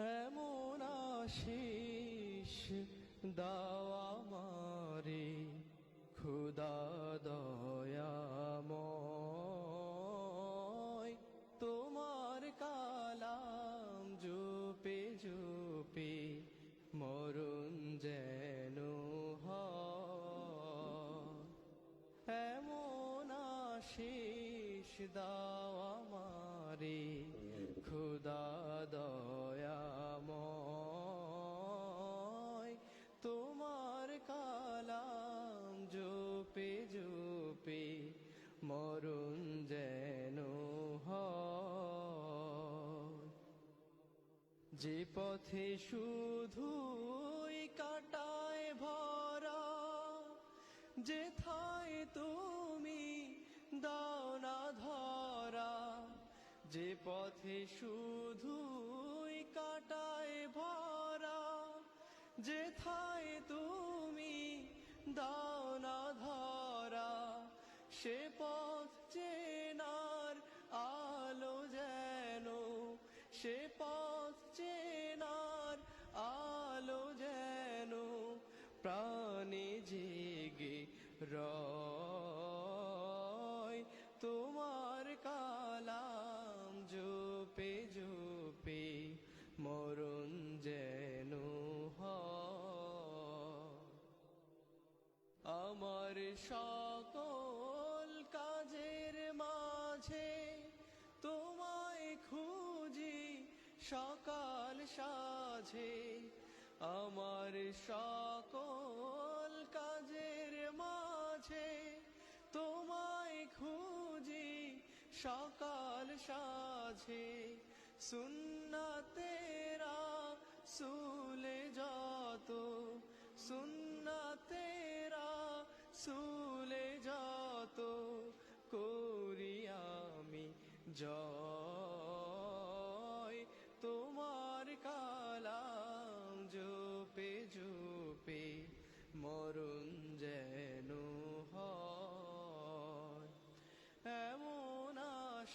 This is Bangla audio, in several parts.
এমন আশিস দাওয়া মারে খুদা দয়াময়। তোমার কালাম জুপে জুপে মরুন যেন এমন আশিস, দাও আমারে খুদা দয়াময়। যে পথে শুধুই কাটায় ভরা যে যেথায় তুমি দাও না ধরা যে পথে শুধুই কাটায় ভরা যে যেথায় তুমি দাও না ধরা সে পথ চেনার আলো যেন, সে সকল কাজের মাঝে তোমায় খুঁজি সকাল সাঝে। আমার সকল কাজের মাঝে তোমায় খুঁজি সকাল সাঝে। সুন্না তেরা সুলে যত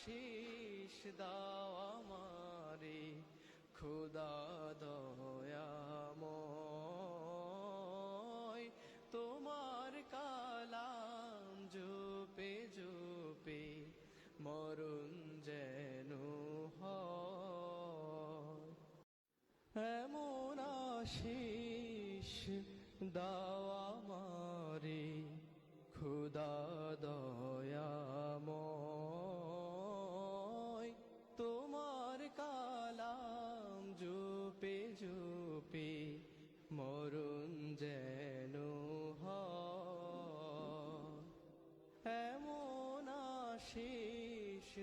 আশিস দাও আমারে, খুদা দয়াময়। তোমার কালাম জোপে জোপে মরুন যেন এমন আশিস দাওয়া মারে খুদা দয়াময়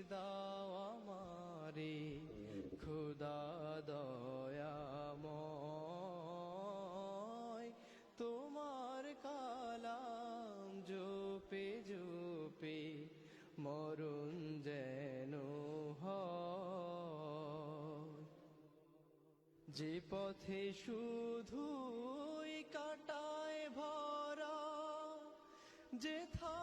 দাও আমারে, খুদা দয়াময়। তোমার কালাম জোপে জোপে মরুন যেন যে পথে শুধুই কাটায় ভরা যেথায় তুমি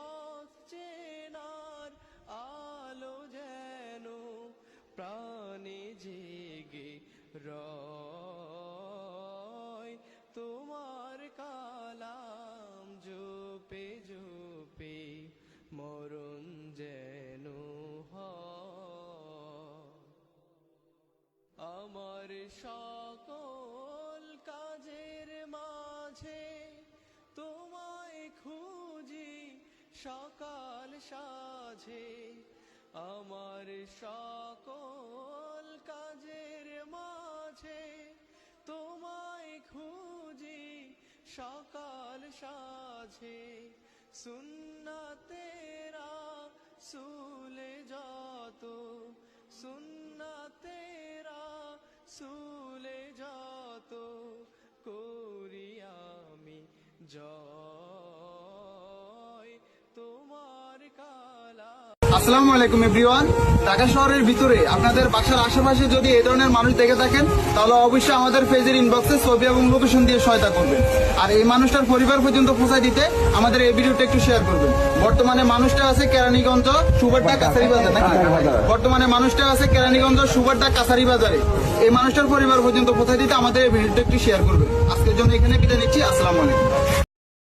সকাল সাঝে আমার সকল কাজের মাঝে তোমায় খুঁজি সকাল সাঝে সুন্না তেরা সুলে যত সুন্না তেরা সুলে যত করি আমি জয় আসসালামু আলাইকুম এভরিওয়ান ঢাকা শহরের ভিতরে আপনাদের বাসার আশেপাশে যদি এই ধরনের মানুষ দেখে থাকেন তাহলে অবশ্যই আমাদের ফেজের ইনবক্সে ছবি এবং লোকেশন দিয়ে সহায়তা করবেন। আর এই মানুষটার পরিবার পর্যন্ত পৌঁছায় দিতে আমাদের এই ভিডিওটা একটু শেয়ার করবেন। বর্তমানে মানুষটা আছে কেরানীগঞ্জ সুবারডা কাছারি বাজার নাকি? বর্তমানে মানুষটা আছে কেরানীগঞ্জ সুবারডা কাছারি বাজারে। এই মানুষটার পরিবার পর্যন্ত পৌঁছায় দিতে আমাদের এই ভিডিওটা একটু শেয়ার করবেন। আজকের জন্য এখানে বিদায় নিচ্ছি। আসসালামু আলাইকুম।